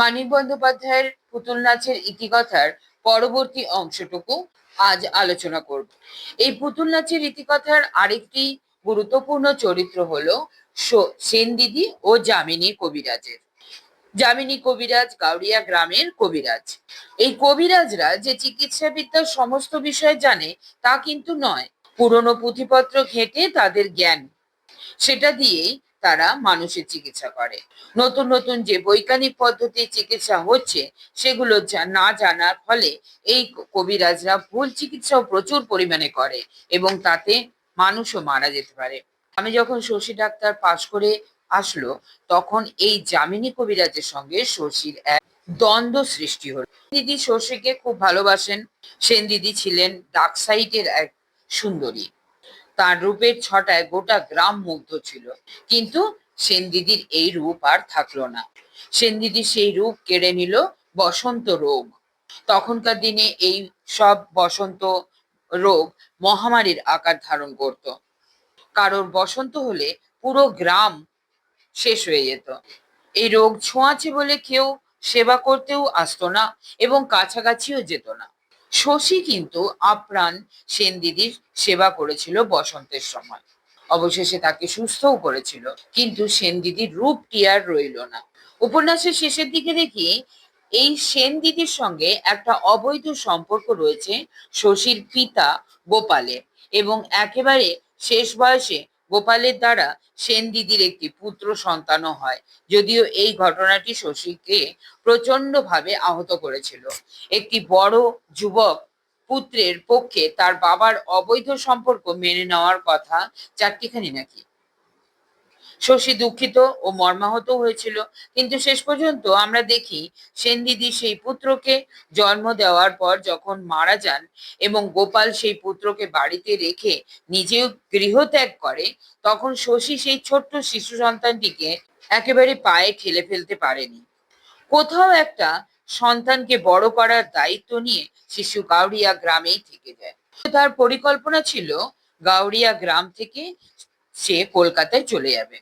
মানিক বন্দ্যোপাধ্যায়ের পুতুল নাচের ইতিকথার পরবর্তী অংশটুকু আজ আলোচনা করব। এই পুতুল নাচের ইতিকথার আরেকটি গুরুত্বপূর্ণ চরিত্র হলো সেন দিদি ও যামিনী কবিরাজের। যামিনী কবিরাজ গাউরিয়া গ্রামের কবিরাজ। এই কবিরাজরা যে চিকিৎসাবিদ্যার সমস্ত বিষয় জানে তা কিন্তু নয়। পুরনো পুঁথিপত্র ঘেঁটে তাদের জ্ঞান। সেটা দিয়েই তারা মানুষের চিকিৎসা করে। নতুন নতুন যে বৈজ্ঞানিক পদ্ধতি চিকিৎসা হচ্ছে, সেগুলো না জানার ফলে এই কবিরাজরা ভুল চিকিৎসাও প্রচুর পরিমাণে করে এবং তাতে মানুষও মারা যেতে পারে। আমি যখন শশী ডাক্তার পাশ করে আসলো, তখন এই যামিনী কবিরাজের সঙ্গে শশীর এক দ্বন্দ্ব সৃষ্টি হলো। দিদি শশীকে খুব ভালোবাসেন। সেন দিদি ছিলেন ডাক সাইডের এক সুন্দরী। তার রূপের ছটায় গোটা গ্রাম মুগ্ধ ছিল। কিন্তু সেন দিদির এই রূপ আর থাকল না। সেন দিদি সেই রূপ কেড়ে নিল বসন্ত রোগ। তখনকার দিনে এই সব বসন্ত রোগ মহামারীর আকার ধারণ করত। কারোর বসন্ত হলে পুরো গ্রাম শেষ হয়ে যেত। এই রোগ ছোঁয়াচে বলে কেউ সেবা করতেও আসতো না এবং কাছাকাছিও যেত না। শশী কিন্তু আপ্রাণ সেন দিদির সেবা করেছিল বসন্তের সময়। অবশেষে তাকে সুস্থও করেছিল, কিন্তু সেন দিদির রূপটি আর রইল না। উপন্যাসের শেষের দিকে দেখি, এই সেন দিদির সঙ্গে একটা অবৈধ সম্পর্ক রয়েছে শশীর পিতা গোপালের এবং একেবারে শেষ বয়সে গোপালের দ্বারা সেন দিদির একটি পুত্র সন্তানও হয়। যদিও এই ঘটনাটি শশীকে প্রচণ্ড ভাবে আহত করেছিল। একটি বড় যুবক পুত্রের পক্ষে তার বাবার অবৈধ সম্পর্ক মেনে নেওয়ার কথা চারটিখানি নাকি? শশী দুঃখিত ও মর্মাহত হয়েছিল। কিন্তু শেষ পর্যন্ত আমরা দেখি সেন দিদি সেই পুত্রকে জন্ম দেওয়ার পর যখন মারা যান এবং গোপাল সেই পুত্রকে বাড়িতে রেখে নিজেও গৃহত্যাগ করে, তখন শশী সেই ছোট্ট শিশু সন্তানটিকে একেবারে পায়ে ঠেলে ফেলতে পারেনি। কোথাও একটা সন্তানকে বড় করার দায়িত্ব নিয়ে শিশু গাউরিয়া গ্রামেই থেকে যায়। তার পরিকল্পনা ছিল গাউরিয়া গ্রাম থেকে সে কলকাতায় চলে যাবে।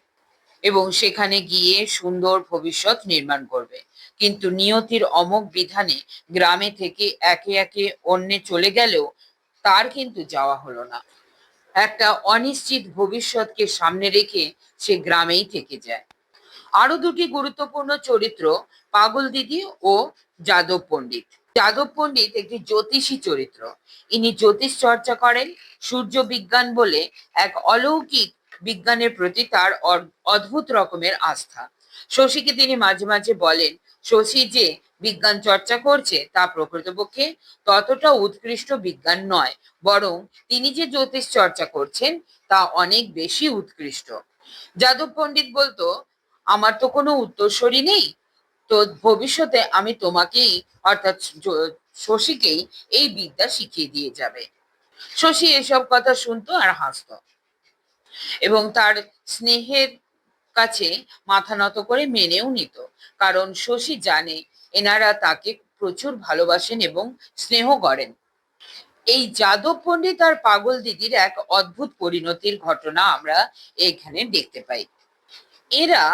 এবং সেখানে গিয়ে সুন্দর ভবিষ্যৎ নির্মাণ করবে। কিন্তু নিয়তির অমোঘ বিধানে গ্রামে থেকে একে একে অন্যে চলে গেলেও তার কিন্তু যাওয়া হলো না। একটা অনিশ্চিত ভবিষ্যৎকে সামনে রেখে সে গ্রামেই থেকে যায়। আরও দুটি গুরুত্বপূর্ণ চরিত্র পাগল দিদি ও যাদব পণ্ডিত। যাদব পণ্ডিত একটি জ্যোতিষী চরিত্র। ইনি জ্যোতিষ চর্চা করেন, সূর্য বিজ্ঞান বলে এক অলৌকিক বিজ্ঞানের প্রতি তার অদ্ভুত রকমের আস্থা। শশীকে তিনি মাঝে মাঝে বলেন, শশী যে বিজ্ঞান চর্চা করছে তা প্রকৃতপক্ষে ততটা উৎকৃষ্ট বিজ্ঞান নয়, বরং তিনি যে জ্যোতিষ চর্চা করছেন তা অনেক বেশি উৎকৃষ্ট। যাদব পণ্ডিত বলতো, আমার তো কোনো উত্তরসূরি নেই, তো ভবিষ্যতে আমি তোমাকেই, অর্থাৎ শশীকেই এই বিদ্যা শিখিয়ে দিয়ে যাবে। শশী এসব কথা শুনতো আর হাসতো। এবং তার স্নেহের কাছে মাথা নত করে মেনেও নিত। কারণ শশী জানে, এনারা তাকে প্রচুর ভালোবাসেন এবং স্নেহ করেন। এই যাদব পণ্ডিত আর পাগল দিদির এক অদ্ভুত পরিণতির ঘটনা আমরা এখানে দেখতে পাই। এরা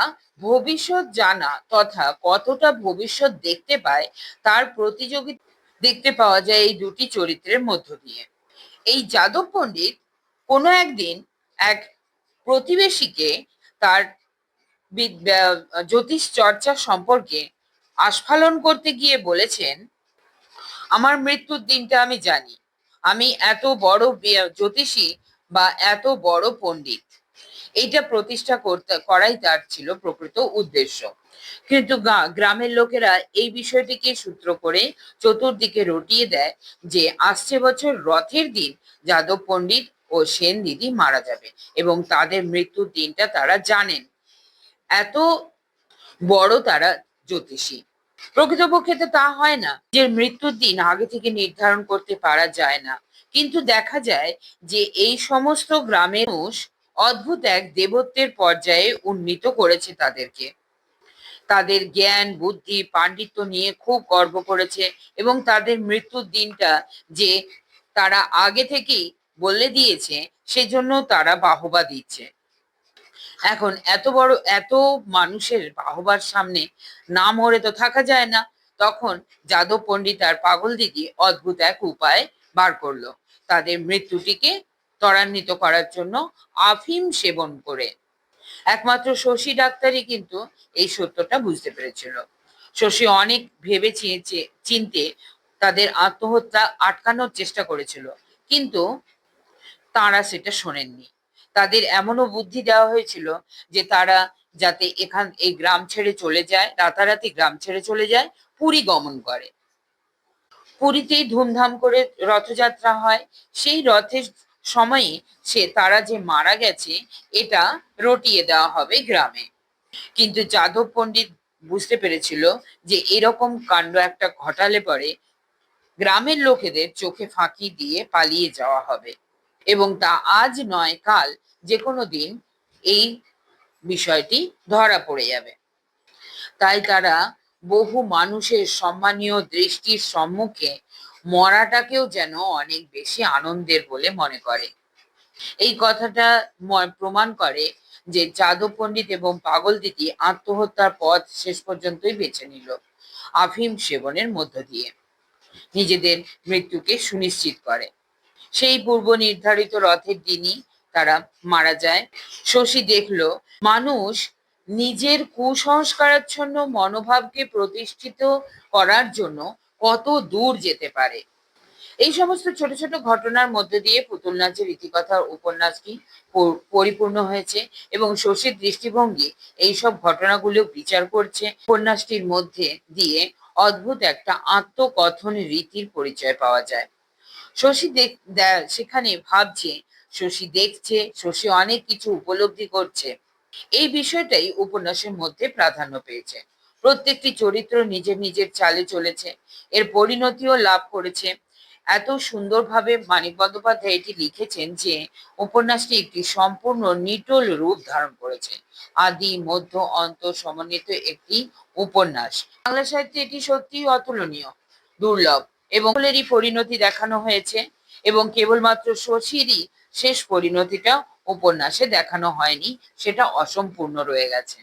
ভবিষ্যৎ জানা তথা কতটা ভবিষ্যৎ দেখতে পায় তার প্রতিযোগিতা দেখতে পাওয়া যায় এই দুটি চরিত্রের মধ্য দিয়ে। এই যাদব পণ্ডিত কোনো একদিন এক প্রতিবেশীকে তার জ্যোতিষ চর্চা সম্পর্কে আস্ফালন করতে গিয়ে বলেছেন, আমার মৃত্যুর দিনটা আমি জানি। আমি এত বড় জ্যোতিষী বা এত বড় পণ্ডিত। এইটা প্রতিষ্ঠা করতে, করাই তার ছিল প্রকৃত উদ্দেশ্য। কিন্তু গ্রামের লোকেরা এই বিষয়টিকে সূত্র করে চতুর্দিকে রটিয়ে দেয় যে আসছে বছর রথের দিন যাদব পণ্ডিত ও সেন দিদি মারা যাবে এবং তাদের মৃত্যুর দিনটা তারা জানেন। এত বড় তারা জ্যোতিষী। প্রকৃতপক্ষে তো তা হয় না যে মৃত্যুর দিন আগে থেকে নির্ধারণ করতে পারা যায় না। কিন্তু দেখা যায় যে এই সমস্ত গ্রামের মানুষ অদ্ভুত এক দেবত্বের পর্যায়ে উন্নীত করেছে তাদেরকে। তাদের জ্ঞান, বুদ্ধি, পাণ্ডিত্য নিয়ে খুব গর্ব করেছে এবং তাদের মৃত্যুর দিনটা যে তারা আগে থেকেই বলে দিয়েছে, সেজন্য তারা বাহবা দিচ্ছে। এখন এত বড়, এত মানুষের বাহবার সামনে না মরে তো থাকা যায় না। তখন যাদব পণ্ডিত আর পাগল দিদি অদ্ভুত এক উপায় বার করল। তাদের মৃত্যুটিকে ত্বরান্বিত করার জন্য আফিম সেবন করে। একমাত্র শশী ডাক্তারই কিন্তু এই সত্যটা বুঝতে পেরেছিল। শশী অনেক ভেবে চিনতে তাদের আত্মহত্যা আটকানোর চেষ্টা করেছিল। কিন্তু তারা সেটা শোনেননি। তাদের এমনও বুদ্ধি দেওয়া হয়েছিল যে তারা যাতে এখান, এই গ্রাম ছেড়ে চলে যায়, রাতারাতি গ্রাম ছেড়ে চলে যায়, পুরী গমন করে। পুরীতেই ধুমধাম করে রথযাত্রা হয়। সেই রথের সময়ে সে, তারা যে মারা গেছে, এটা রটিয়ে দেওয়া হবে গ্রামে। কিন্তু যাদব পণ্ডিত বুঝতে পেরেছিল যে এরকম কাণ্ড একটা ঘটালে পরে গ্রামের লোকেদের চোখে ফাঁকি দিয়ে পালিয়ে যাওয়া হবে। এবং তা আজ নয়, কাল যে কোনো দিন এই বিষয়টি ধরা পড়ে যাবে। তাই তারা বহু মানুষের সম্মানীয় দৃষ্টির সম্মুখে মরাটাকেও যেন অনেক বেশি আনন্দের বলে মনে করে। এই কথাটা প্রমাণ করে যে যাদব পণ্ডিত এবং পাগল দিদি আত্মহত্যার পথ শেষ পর্যন্তই বেছে নিল আফিম সেবনের মধ্য দিয়ে। নিজেদের মৃত্যুকে সুনিশ্চিত করে। সেই পূর্ব নির্ধারিত রথের দিনই তারা মারা যায়। শশী দেখল, মানুষ নিজের কুসংস্কারাচ্ছন্ন মনোভাবকে প্রতিষ্ঠিত করার জন্য কত দূর যেতে পারে। এই সমস্ত ছোট ছোট ঘটনার মধ্যে দিয়ে পুতুল নাচের ইতিকথার উপন্যাসটি পর- পরিপূর্ণ হয়েছে এবং শশীর দৃষ্টিভঙ্গি এইসব ঘটনাগুলো বিচার করছে। উপন্যাসটির মধ্যে দিয়ে অদ্ভুত একটা আত্মকথন রীতির পরিচয় পাওয়া যায়। শশী দেখ সেখানে ভাবছে, শশী দেখছে, শশী অনেক কিছু উপলব্ধি করছে। এই বিষয়টাই উপন্যাসের মধ্যে প্রাধান্য পেয়েছে। প্রত্যেকটি চরিত্র নিজের নিজের চালে চলেছে। এর পরিণতিও লাভ করেছে। এত সুন্দরভাবে মানিক বন্দ্যোপাধ্যায় এটি লিখেছেন যে, উপন্যাসটি একটি সম্পূর্ণ নিটল রূপ ধারণ করেছে। আদি, মধ্য, অন্ত সমন্বিত একটি উপন্যাস। বাংলা সাহিত্যে এটি সত্যিই অতুলনীয়, দুর্লভ। এবং সকলেরই পরিণতি দেখানো হয়েছে এবং কেবলমাত্র শশীরই শেষ পরিণতিটা উপন্যাসে দেখানো হয়নি, সেটা অসম্পূর্ণ রয়ে গেছে।